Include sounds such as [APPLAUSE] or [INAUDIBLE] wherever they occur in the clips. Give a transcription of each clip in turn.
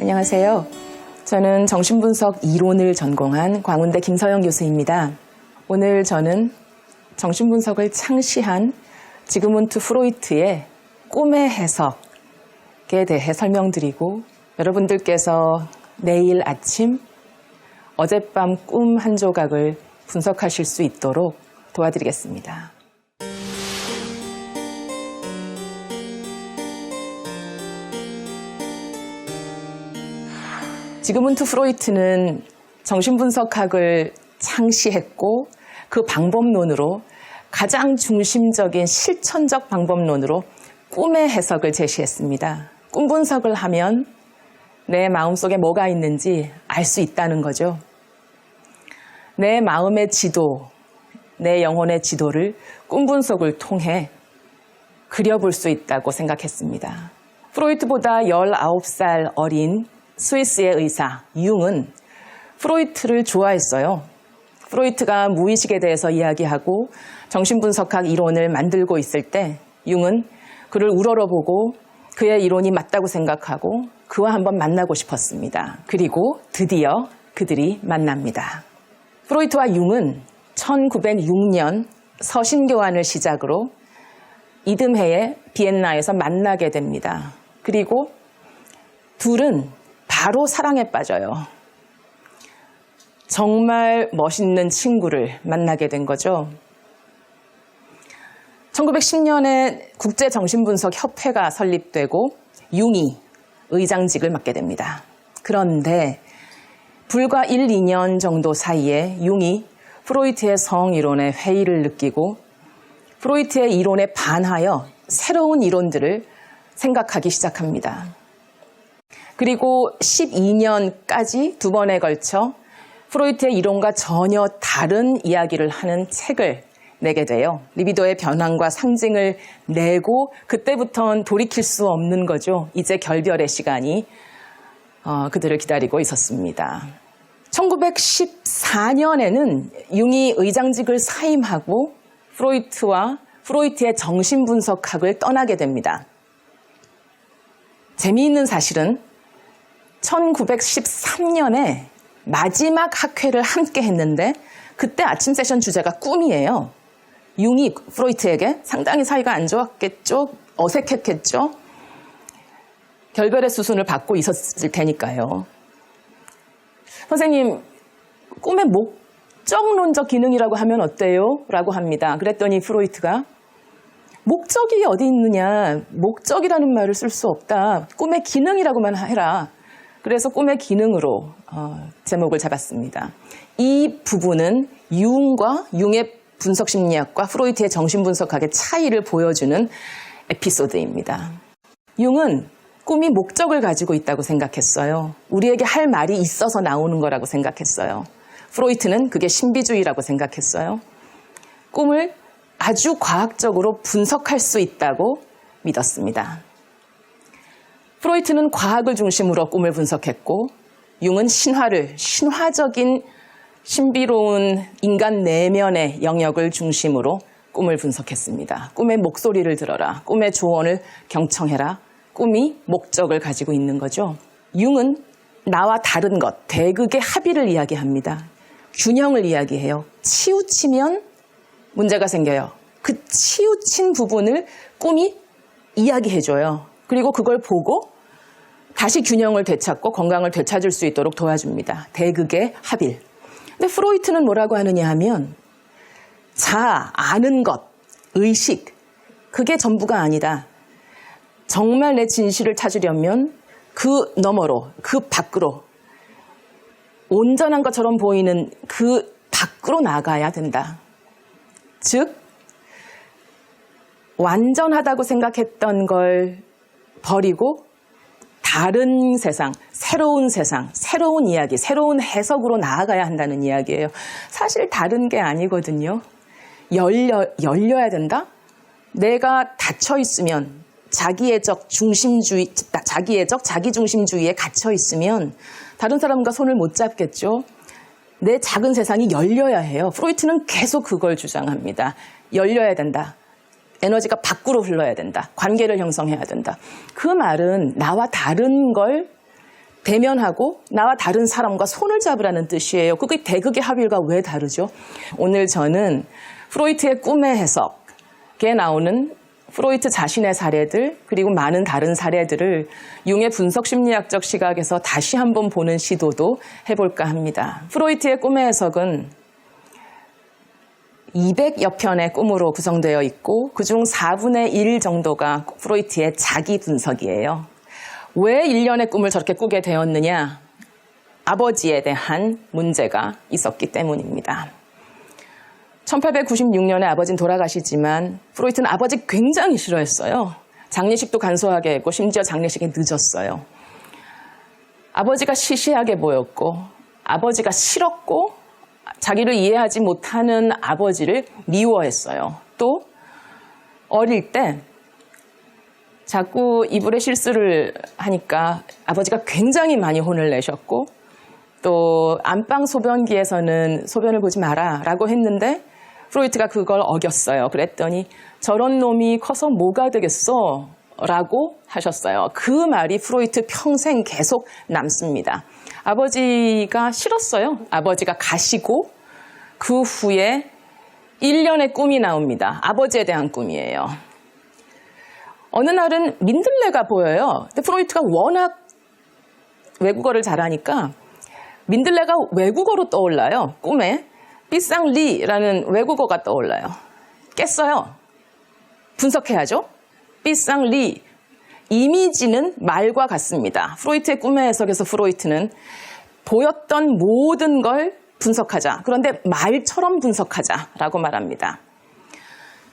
안녕하세요. 저는 정신분석 이론을 전공한 광운대 김서영 교수입니다. 오늘 저는 정신분석을 창시한 지그문트 프로이트의 꿈의 해석에 대해 설명드리고 여러분들께서 내일 아침 어젯밤 꿈 한 조각을 분석하실 수 있도록 도와드리겠습니다. 지그문트 프로이트는 정신분석학을 창시했고 그 방법론으로 가장 중심적인 실천적 방법론으로 꿈의 해석을 제시했습니다. 꿈 분석을 하면 내 마음속에 뭐가 있는지 알 수 있다는 거죠. 내 마음의 지도, 내 영혼의 지도를 꿈 분석을 통해 그려볼 수 있다고 생각했습니다. 프로이트보다 19살 어린 스위스의 의사 융은 프로이트를 좋아했어요. 프로이트가 무의식에 대해서 이야기하고 정신분석학 이론을 만들고 있을 때 융은 그를 우러러보고 그의 이론이 맞다고 생각하고 그와 한번 만나고 싶었습니다. 그리고 드디어 그들이 만납니다. 프로이트와 융은 1906년 서신교환을 시작으로 이듬해에 비엔나에서 만나게 됩니다. 그리고 둘은 바로 사랑에 빠져요. 정말 멋있는 친구를 만나게 된 거죠. 1910년에 국제정신분석협회가 설립되고 융이 의장직을 맡게 됩니다. 그런데 불과 1, 2년 정도 사이에 융이 프로이트의 성이론에 회의를 느끼고 프로이트의 이론에 반하여 새로운 이론들을 생각하기 시작합니다. 그리고 12년까지 두 번에 걸쳐 프로이트의 이론과 전혀 다른 이야기를 하는 책을 내게 돼요. 리비도의 변환과 상징을 내고 그때부터는 돌이킬 수 없는 거죠. 이제 결별의 시간이 어, 그들을 기다리고 있었습니다. 1914년에는 융이 의장직을 사임하고 프로이트와 프로이트의 정신분석학을 떠나게 됩니다. 재미있는 사실은 1913년에 마지막 학회를 함께 했는데 그때 아침 세션 주제가 꿈이에요. 융이 프로이트에게 상당히 사이가 안 좋았겠죠? 어색했겠죠? 결별의 수순을 받고 있었을 테니까요. 선생님, 꿈의 목적론적 기능이라고 하면 어때요? 라고 합니다. 그랬더니 프로이트가 목적이 어디 있느냐? 목적이라는 말을 쓸 수 없다. 꿈의 기능이라고만 해라. 그래서 꿈의 기능으로 어, 제목을 잡았습니다. 이 부분은 융과 융의 분석 심리학과 프로이트의 정신 분석학의 차이를 보여주는 에피소드입니다. 융은 꿈이 목적을 가지고 있다고 생각했어요. 우리에게 할 말이 있어서 나오는 거라고 생각했어요. 프로이트는 그게 신비주의라고 생각했어요. 꿈을 아주 과학적으로 분석할 수 있다고 믿었습니다. 프로이트는 과학을 중심으로 꿈을 분석했고, 융은 신화를, 신화적인 신비로운 인간 내면의 영역을 중심으로 꿈을 분석했습니다. 꿈의 목소리를 들어라. 꿈의 조언을 경청해라. 꿈이 목적을 가지고 있는 거죠. 융은 나와 다른 것, 대극의 합의를 이야기합니다. 균형을 이야기해요. 치우치면 문제가 생겨요. 그 치우친 부분을 꿈이 이야기해줘요. 그리고 그걸 보고 다시 균형을 되찾고 건강을 되찾을 수 있도록 도와줍니다. 대극의 합일. 근데 프로이트는 뭐라고 하느냐 하면 자, 아는 것, 의식, 그게 전부가 아니다. 정말 내 진실을 찾으려면 그 너머로, 그 밖으로, 온전한 것처럼 보이는 그 밖으로 나가야 된다. 즉, 완전하다고 생각했던 걸 버리고 다른 세상, 새로운 세상, 새로운 이야기, 새로운 해석으로 나아가야 한다는 이야기예요. 사실 다른 게 아니거든요. 열려, 열려야 된다? 내가 닫혀 있으면 자기애적 중심주의, 자기애적 자기중심주의에 갇혀 있으면 다른 사람과 손을 못 잡겠죠. 내 작은 세상이 열려야 해요. 프로이트는 계속 그걸 주장합니다. 열려야 된다. 에너지가 밖으로 흘러야 된다. 관계를 형성해야 된다. 그 말은 나와 다른 걸 대면하고 나와 다른 사람과 손을 잡으라는 뜻이에요. 그게 대극의 합일과 왜 다르죠? 오늘 저는 프로이트의 꿈의 해석에 나오는 프로이트 자신의 사례들 그리고 많은 다른 사례들을 융의 분석 심리학적 시각에서 다시 한번 보는 시도도 해볼까 합니다. 프로이트의 꿈의 해석은 200여 편의 꿈으로 구성되어 있고 그중 4분의 1 정도가 프로이트의 자기 분석이에요. 왜 일련의 꿈을 저렇게 꾸게 되었느냐? 아버지에 대한 문제가 있었기 때문입니다. 1896년에 아버지는 돌아가시지만 프로이트는 아버지 굉장히 싫어했어요. 장례식도 간소하게 했고 심지어 장례식이 늦었어요. 아버지가 시시하게 보였고 아버지가 싫었고 자기를 이해하지 못하는 아버지를 미워했어요. 또 어릴 때 자꾸 이불에 실수를 하니까 아버지가 굉장히 많이 혼을 내셨고 또 안방 소변기에서는 소변을 보지 마라 라고 했는데 프로이트가 그걸 어겼어요. 그랬더니 저런 놈이 커서 뭐가 되겠어? 라고 하셨어요. 그 말이 프로이트 평생 계속 남습니다. 아버지가 싫었어요. 아버지가 가시고 그 후에 1년의 꿈이 나옵니다. 아버지에 대한 꿈이에요. 어느 날은 민들레가 보여요. 근데 프로이트가 워낙 외국어를 잘하니까 민들레가 외국어로 떠올라요. 꿈에 삐쌍리라는 외국어가 떠올라요. 깼어요. 분석해야죠. 삐쌍 리 이미지는 말과 같습니다. 프로이트의 꿈의 해석에서 프로이트는 보였던 모든 걸 분석하자. 그런데 말처럼 분석하자라고 말합니다.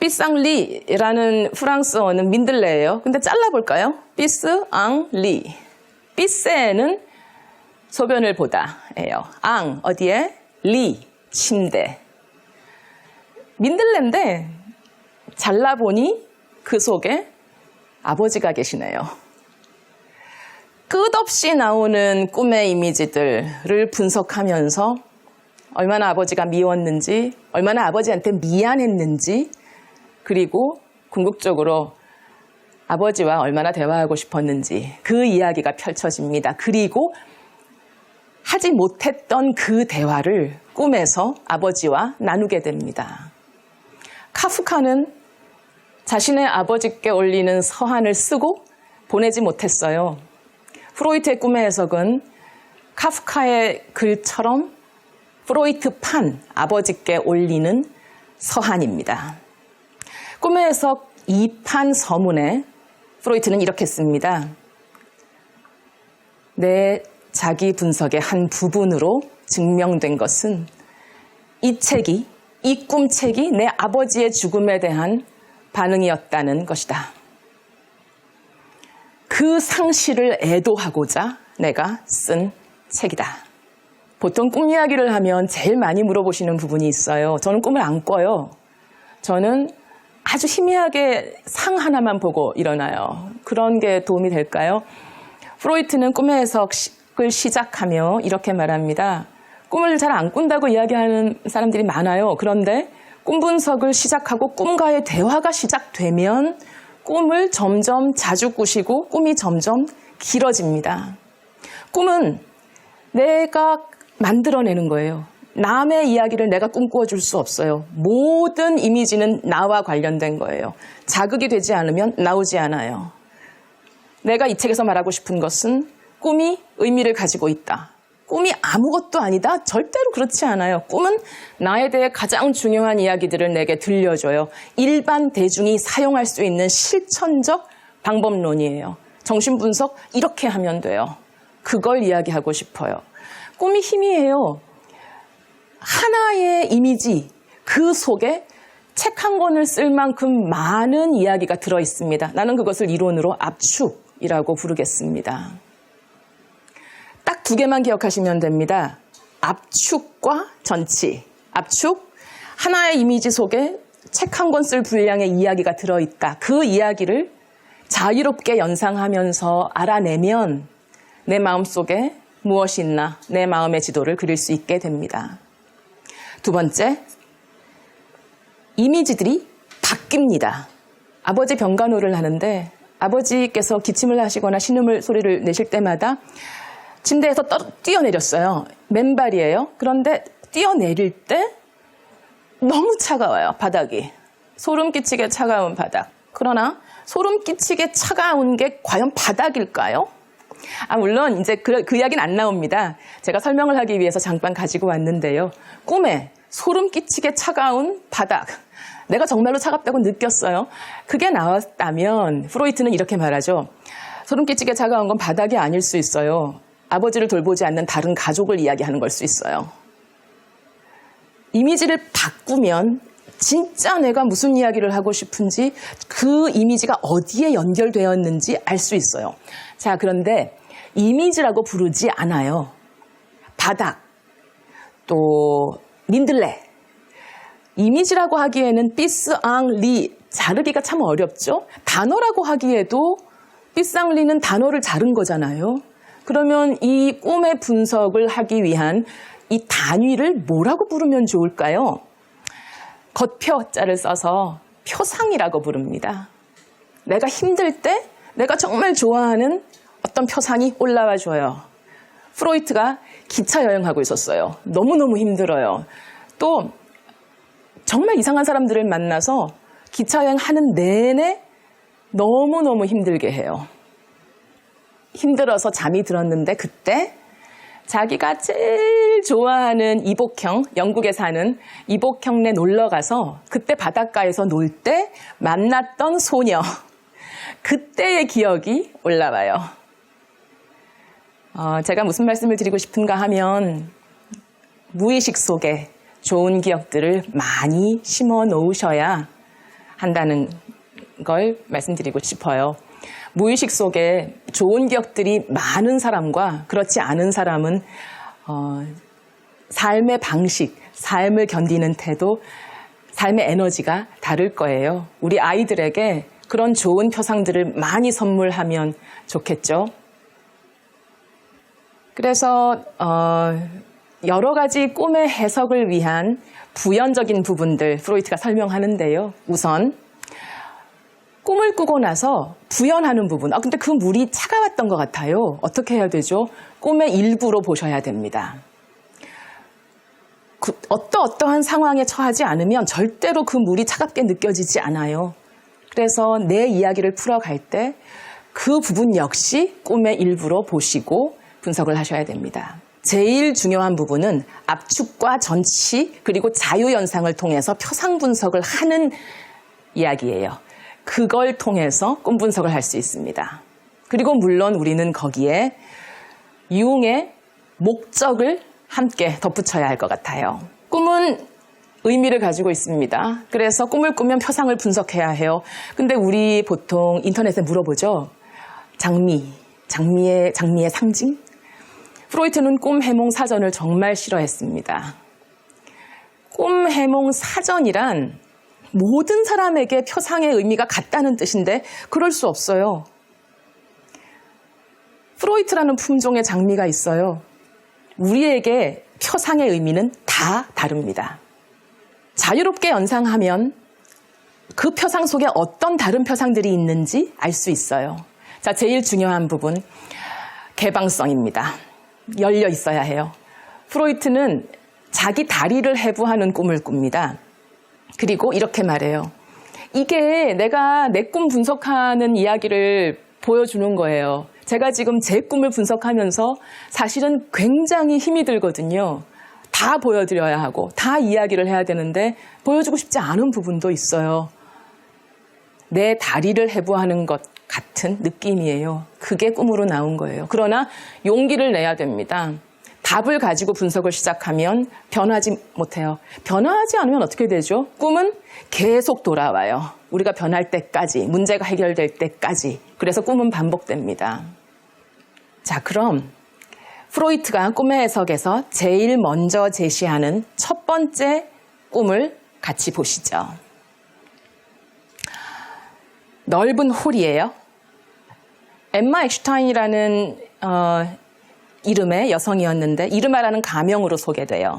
삐쌍리라는 프랑스어는 민들레예요. 근데 잘라볼까요? 삐스, 앙, 리. 삐세는 소변을 보다예요. 앙 어디에? 리 침대. 민들레인데 잘라보니 그 속에 아버지가 계시네요. 끝없이 나오는 꿈의 이미지들을 분석하면서 얼마나 아버지가 미웠는지, 얼마나 아버지한테 미안했는지, 그리고 궁극적으로 아버지와 얼마나 대화하고 싶었는지 그 이야기가 펼쳐집니다. 그리고 하지 못했던 그 대화를 꿈에서 아버지와 나누게 됩니다. 카프카는 자신의 아버지께 올리는 서한을 쓰고 보내지 못했어요. 프로이트의 꿈의 해석은 카프카의 글처럼 프로이트판 아버지께 올리는 서한입니다. 꿈의 해석 2판 서문에 프로이트는 이렇게 씁니다. 내 자기 분석의 한 부분으로 증명된 것은 이 책이, 이 꿈책이 내 아버지의 죽음에 대한 반응이었다는 것이다. 그 상실을 애도하고자 내가 쓴 책이다. 보통 꿈 이야기를 하면 제일 많이 물어보시는 부분이 있어요. 저는 꿈을 안 꿔요. 저는 아주 희미하게 상 하나만 보고 일어나요. 그런 게 도움이 될까요? 프로이트는 꿈의 해석을 시작하며 이렇게 말합니다. 꿈을 잘 안 꾼다고 이야기하는 사람들이 많아요. 그런데 꿈 분석을 시작하고 꿈과의 대화가 시작되면 꿈을 점점 자주 꾸시고 꿈이 점점 길어집니다. 꿈은 내가 만들어내는 거예요. 남의 이야기를 내가 꿈꾸어 줄 수 없어요. 모든 이미지는 나와 관련된 거예요. 자극이 되지 않으면 나오지 않아요. 내가 이 책에서 말하고 싶은 것은 꿈이 의미를 가지고 있다. 꿈이 아무것도 아니다? 절대로 그렇지 않아요. 꿈은 나에 대해 가장 중요한 이야기들을 내게 들려줘요. 일반 대중이 사용할 수 있는 실천적 방법론이에요. 정신분석 이렇게 하면 돼요. 그걸 이야기하고 싶어요. 꿈이 희미해요. 하나의 이미지 그 속에 책 한 권을 쓸 만큼 많은 이야기가 들어 있습니다. 나는 그것을 이론으로 압축이라고 부르겠습니다. 딱 두 개만 기억하시면 됩니다. 압축과 전치. 압축, 하나의 이미지 속에 책 한 권 쓸 분량의 이야기가 들어있다. 그 이야기를 자유롭게 연상하면서 알아내면 내 마음 속에 무엇이 있나 내 마음의 지도를 그릴 수 있게 됩니다. 두 번째, 이미지들이 바뀝니다. 아버지 병간호를 하는데 아버지께서 기침을 하시거나 신음을 소리를 내실 때마다 침대에서 떠, 뛰어내렸어요. 맨발이에요. 그런데 뛰어내릴 때 너무 차가워요, 바닥이. 소름 끼치게 차가운 바닥. 그러나 소름 끼치게 차가운 게 과연 바닥일까요? 아, 물론 이제 그, 그 이야기는 안 나옵니다. 제가 설명을 하기 위해서 잠깐 가지고 왔는데요. 꿈에 소름 끼치게 차가운 바닥. 내가 정말로 차갑다고 느꼈어요. 그게 나왔다면 프로이트는 이렇게 말하죠. 소름 끼치게 차가운 건 바닥이 아닐 수 있어요. 아버지를 돌보지 않는 다른 가족을 이야기하는 걸 수 있어요. 이미지를 바꾸면 진짜 내가 무슨 이야기를 하고 싶은지 그 이미지가 어디에 연결되었는지 알 수 있어요. 자, 그런데 이미지라고 부르지 않아요. 바닥, 또 민들레. 이미지라고 하기에는 삐스 앙 리 자르기가 참 어렵죠. 단어라고 하기에도 삐쌍리는 단어를 자른 거잖아요. 그러면 이 꿈의 분석을 하기 위한 이 단위를 뭐라고 부르면 좋을까요? 겉표 자를 써서 표상이라고 부릅니다. 내가 힘들 때 내가 정말 좋아하는 어떤 표상이 올라와 줘요. 프로이트가 기차 여행하고 있었어요. 너무너무 힘들어요. 또 정말 이상한 사람들을 만나서 기차 여행하는 내내 너무너무 힘들게 해요. 힘들어서 잠이 들었는데 그때 자기가 제일 좋아하는 이복형, 영국에 사는 이복형네 놀러 가서 그때 바닷가에서 놀 때 만났던 소녀. [LAUGHS] 그때의 기억이 올라와요. 어, 제가 무슨 말씀을 드리고 싶은가 하면 무의식 속에 좋은 기억들을 많이 심어 놓으셔야 한다는 걸 말씀드리고 싶어요. 무의식 속에 좋은 기억들이 많은 사람과 그렇지 않은 사람은 어, 삶의 방식, 삶을 견디는 태도, 삶의 에너지가 다를 거예요. 우리 아이들에게 그런 좋은 표상들을 많이 선물하면 좋겠죠. 그래서 어, 여러 가지 꿈의 해석을 위한 부연적인 부분들 프로이트가 설명하는데요. 우선 꿈을 꾸고 나서 부연하는 부분. 아, 근데 그 물이 차가웠던 것 같아요. 어떻게 해야 되죠? 꿈의 일부로 보셔야 됩니다. 그, 어떠 어떠한 상황에 처하지 않으면 절대로 그 물이 차갑게 느껴지지 않아요. 그래서 내 이야기를 풀어갈 때 그 부분 역시 꿈의 일부로 보시고 분석을 하셔야 됩니다. 제일 중요한 부분은 압축과 전치 그리고 자유현상을 통해서 표상 분석을 하는 이야기예요. 그걸 통해서 꿈 분석을 할 수 있습니다. 그리고 물론 우리는 거기에 유흥의 목적을 함께 덧붙여야 할 것 같아요. 꿈은 의미를 가지고 있습니다. 그래서 꿈을 꾸면 표상을 분석해야 해요. 근데 우리 보통 인터넷에 물어보죠. 장미, 장미의, 장미의 상징? 프로이트는 꿈 해몽 사전을 정말 싫어했습니다. 꿈 해몽 사전이란 모든 사람에게 표상의 의미가 같다는 뜻인데 그럴 수 없어요. 프로이트라는 품종의 장미가 있어요. 우리에게 표상의 의미는 다 다릅니다. 자유롭게 연상하면 그 표상 속에 어떤 다른 표상들이 있는지 알 수 있어요. 자, 제일 중요한 부분, 개방성입니다. 열려 있어야 해요. 프로이트는 자기 다리를 해부하는 꿈을 꿉니다. 그리고 이렇게 말해요. 이게 내가 내 꿈 분석하는 이야기를 보여주는 거예요. 제가 지금 제 꿈을 분석하면서 사실은 굉장히 힘이 들거든요. 다 보여드려야 하고, 다 이야기를 해야 되는데, 보여주고 싶지 않은 부분도 있어요. 내 다리를 해부하는 것 같은 느낌이에요. 그게 꿈으로 나온 거예요. 그러나 용기를 내야 됩니다. 답을 가지고 분석을 시작하면 변하지 못해요. 변하지 않으면 어떻게 되죠? 꿈은 계속 돌아와요. 우리가 변할 때까지, 문제가 해결될 때까지. 그래서 꿈은 반복됩니다. 자, 그럼 프로이트가 꿈의 해석에서 제일 먼저 제시하는 첫 번째 꿈을 같이 보시죠. 넓은 홀이에요. 엠마 엑슈타인이라는 어, 이름의 여성이었는데 이르마라는 가명으로 소개돼요.